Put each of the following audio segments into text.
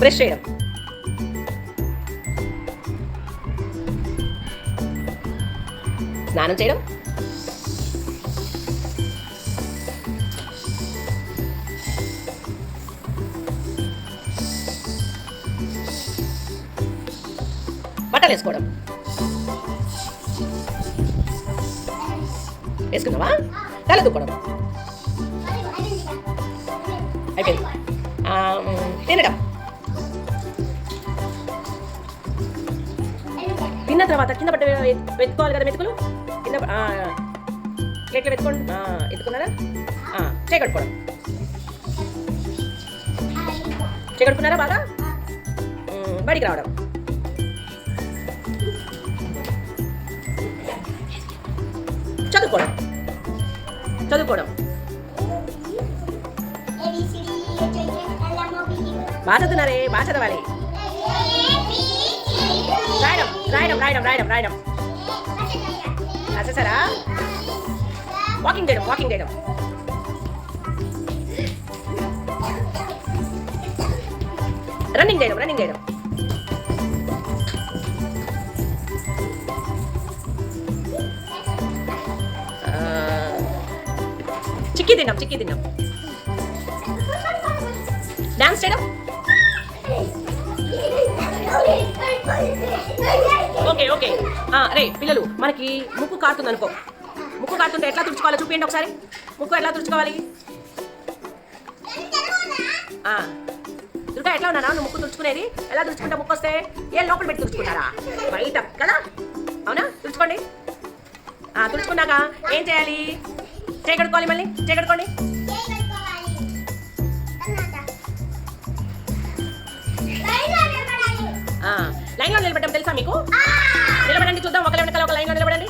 Brush చేయడం స్నానం చేయడం. బట్టలు వేసుకోవడం. వేసుకున్నావా? తల దుక్కడం. అయిపోయింది. తినడం. తిన్న తర్వాత కింద పట్ట వెతుకోవాలి కదా మెతుకులు? కింద ప్లేట్లో వెతుకోండి ఎత్తుకున్నారా? చేకట్టుకోవడం చేకట్టుకున్నారా బాగా? బడికి రావడం. చదువుకోవడం. చదువుకోవడం. బాగా చదువుతున్నారే బాగా చదవాలి రాయడం రాయడం రాయడం రాయడం రాయడం. రాసేసారా వాకింగ్ చేయడం వాకింగ్ చేయడం. రన్నింగ్ చేయడం రన్నింగ్ చేయడం. చిక్కి తిన్నాం చిక్కి తిన్నాం. డాన్స్ చేయడం? Okay okay. రే పిల్లలు మనకి ముక్కు కారుతుంది అనుకో ముక్కు కారుతుంటే ఎట్లా తుడుచుకోవాలి చూపించండి ఒకసారి. ముక్కు ఎట్లా తుడుచుకోవాలి? దుర్గా ఎట్లా ఉన్నానా నువ్వు ముక్కు తుడుచుకునేది? ఎలా తుడుచుకుంటా ముక్కు వస్తే? ఏ లోపల పెట్టి తుడుచుకుంటారా? బయట కదా? అవునా? తుడుచుకోండి. తుడుచుకున్నాక ఏం చేయాలి? చేకడుకోవాలి మళ్ళీ? చేకడుకోండి లైన్లో నిలబడడం తెలుసా మీకు? నిలబడండి చూద్దాం. ఒకరి వెనకాల ఒక లైన్లో నిలబడండి.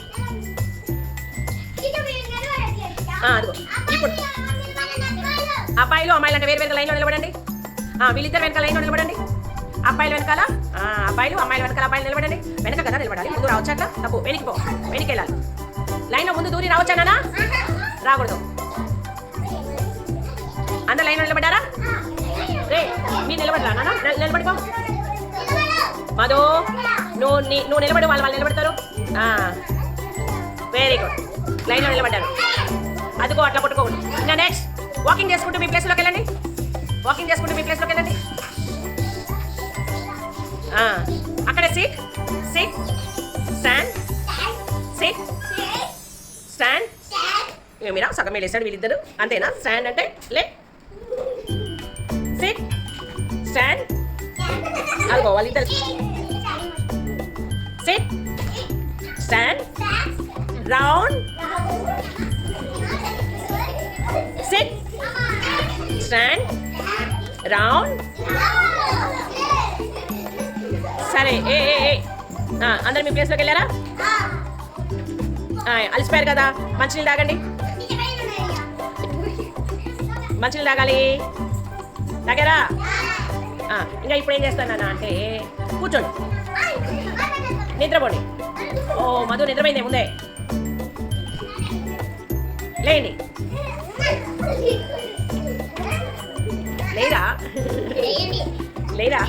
అదిగో. ఇప్పుడు. అబ్బాయిలు అమ్మాయిలు అంటే వేరు వేరు లైన్లో నిలబడండి. ఆ, వీళ్ళిద్దరు వెనకాల లైన్లో నిలబడండి. అబ్బాయిలు వెనకాల అబ్బాయిలు అమ్మాయిలు వెనకాల అబ్బాయిలు నిలబడండి. వెనక కదా నిలబడాలి. ముందు రావచ్చా అట్లా? తప్పు. వెనక్కి పో. వెనక్కి వెళ్ళాలి. లైన్లో ముందు దూరి రావచ్చా నాన్న రాకూడదు. అందరు లైన్లో నిలబడ్డారా? రే మీరు నిలబడరా నాన్న నిలబడిపో మధు నువ్వు నీ- నువ్వు నిలబడి వాళ్ళు వాళ్ళు నిలబడతారు. వెరీ గుడ్ లైన్లో నిలబడ్డారు. అదిగో అట్లా కొట్టుకోండి ఇంకా నెక్స్ట్ వాకింగ్ చేసుకుంటూ మీ ప్లేస్లోకి వెళ్ళండి వాకింగ్ చేసుకుంటూ మీ ప్లేస్లోకి వెళ్ళండి అక్కడ sit sit stand sit stand మీరా సగం వెళ్ళేసాడు వీళ్ళిద్దరు. అంతేనా? స్టాండ్ అంటే లే. సిట్ స్టాండ్ అదిగో వాళ్ళిద్దరు. Sit stand round sit stand round సరే ఏ ఏ ఏ. అందరు మీ ప్లేస్లోకి వెళ్ళారా? అలసిపోయారు కదా. మంచినీళ్ళు తాగండి. మంచినీళ్ళు తాగాలి. తాగారా? ఇంకా ఇప్పుడు ఏం చేస్తాను అంటే కూర్చోండి. నిద్రపోండి. ఓ మధు నిద్రపోయిందే ముందే. లేండి లేరా? లేరా?